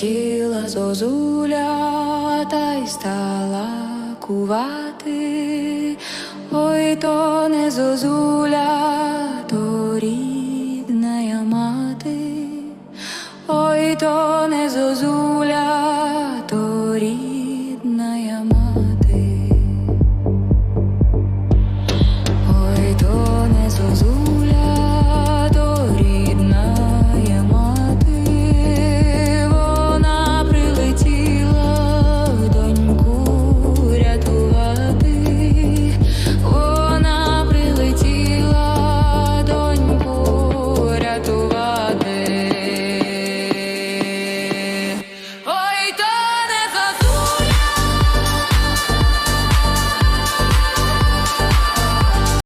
Прилетіла зозуля та й стала кувати, ой то не зозуля, то рідна мати, ой то не зозуля, то рідна мати.